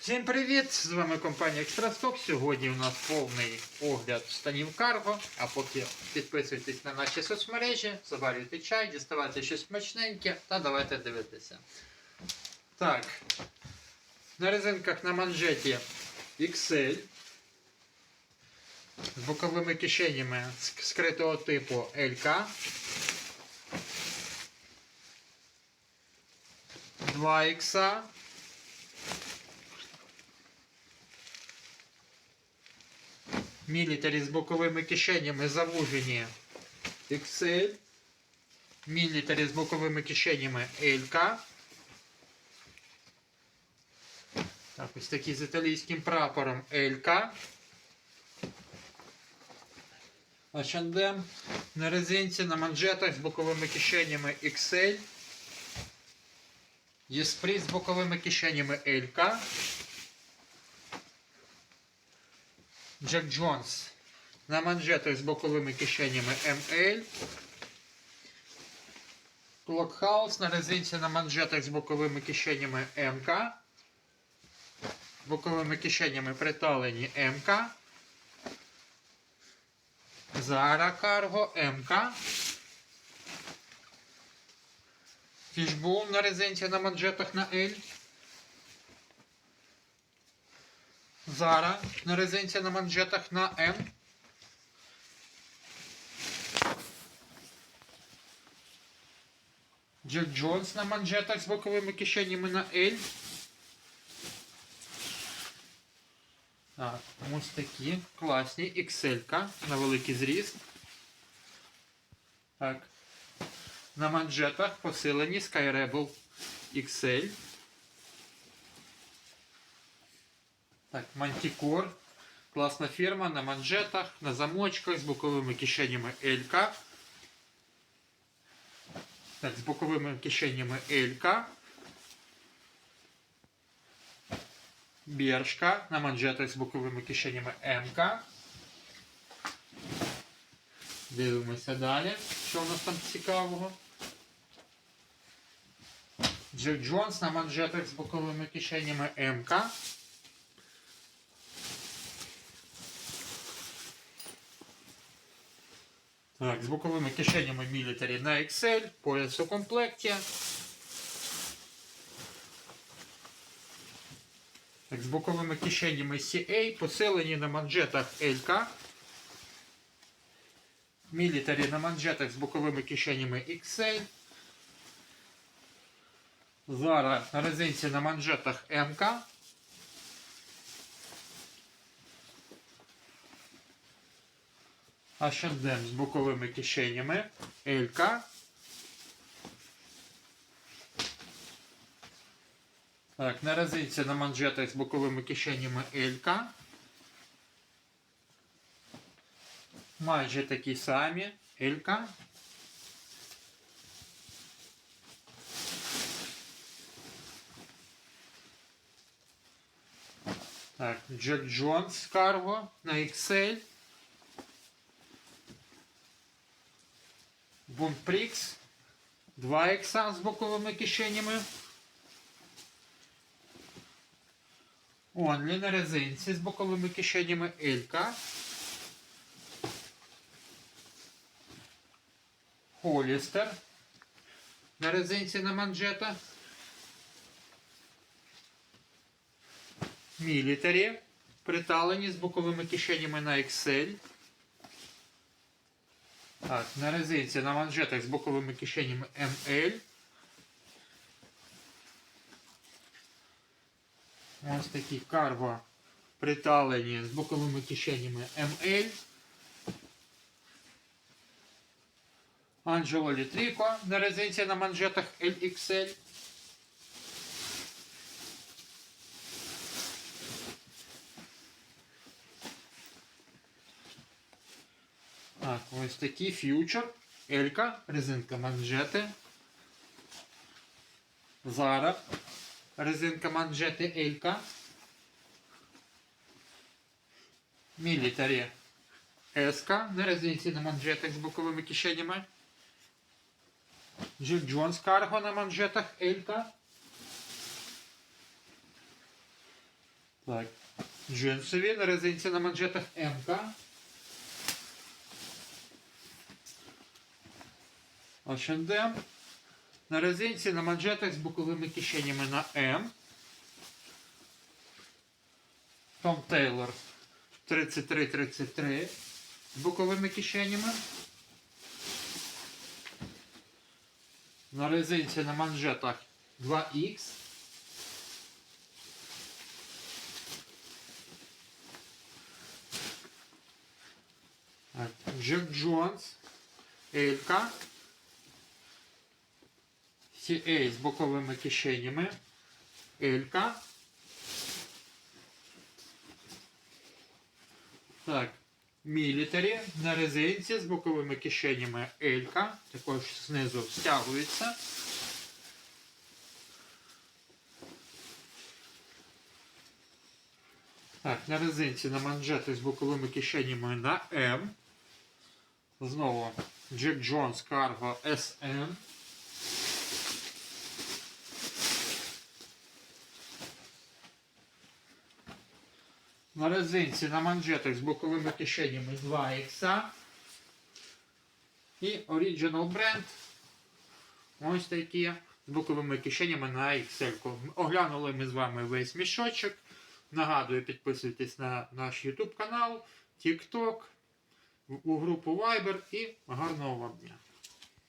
Всім привіт! З вами компанія Екстрасток. Сьогодні у нас повний огляд штанів Карго. А поки підписуйтесь на наші соцмережі, заварюйте чай, діставайте щось смачненьке та давайте дивитися. Так, на резинках на манжеті XL з боковими кишенями скритого типу LK. 2 ікса. Мілітарі з боковими кишенями завужені XL. Мілітарі з боковими кишенями LK. Так, ось такі з італійським прапором LK. H&M на резинці, на манжетах з боковими кишенями XL. Єспрі з боковими кишенями LK. Джек Джонс на манжетах з боковими кишенями ML. Клокхаус на резинці на манжетах з боковими кишенями МК. Боковими кишенями приталені МК. Зара Карго МК. Фішбул на резинці на манжетах на L. Зара на резинці на манжетах на М. Джек Джонс на манжетах з боковими кишенями на L. Так, ось такі класні XL на великий зріст. Так. На манжетах посилені Sky Rebel XL. Так, Manticore. Класна фірма на манжетах, на замочках з боковими кишенями LK. Так, з боковими кишенями LK. Бершка на манжетах з боковими кишенями МК. Дивимося далі, що у нас там цікавого. Джек Джонс на манжетах з боковими кишенями МК. Так, з боковими кишенями Military на XL, пояс у комплекті. Так, з боковими кишенями CA, посилені на манжетах LK. Military на манжетах з боковими кишенями XL. Зара на резинці на манжетах МК. H&M з боковими кишенями LK. Так, на резинці на манжетах з боковими кишенями LK. Майже такі самі LK. Так, Джек Джонс Cargo на XL. Бумпрікс. 2 ікса з боковими кишенями. Онлі на резинці з боковими кишенями Елька. Холістер. На резинці на манжетах. Мілітарі. Приталені з боковими кишенями на XL. Так, на резинці на манжетах з боковими кишенями ML. Ось такі карго приталені з боковими кишенями ML. Анджело Літріко на резинці на манжетах LXL. Так, ось такий фьючер. Елька, резинка манжети. Зара. Резинка манжети Елька. Мілітарі Еска на резинці на манжетах з боковими кишенями. Джек Джонс Карго на манжетах Елька. Так. Джинсові на резинці на манжетах МК. H&M. На резинці на манжетах з боковими кишенями на М. Том Тейлор 33-33 з боковими кишенями. На резинці на манжетах 2Х. Джек Джонс, Елька. CA з боковими кишенями. Елька. Так. Мілітарі на резинці з боковими кишенями Елька. Також знизу стягується. Так, на резинці на манжети з боковими кишенями на М. Знову Джек Джонс Cargo SM. На резинці на манжетах з боковими кишенями 2 х І Original Brand. Ось такі з боковими кишенями на XL. Оглянули ми з вами весь мішочок. Нагадую, підписуйтесь на наш YouTube канал, TikTok, у групу Viber і гарного вам дня.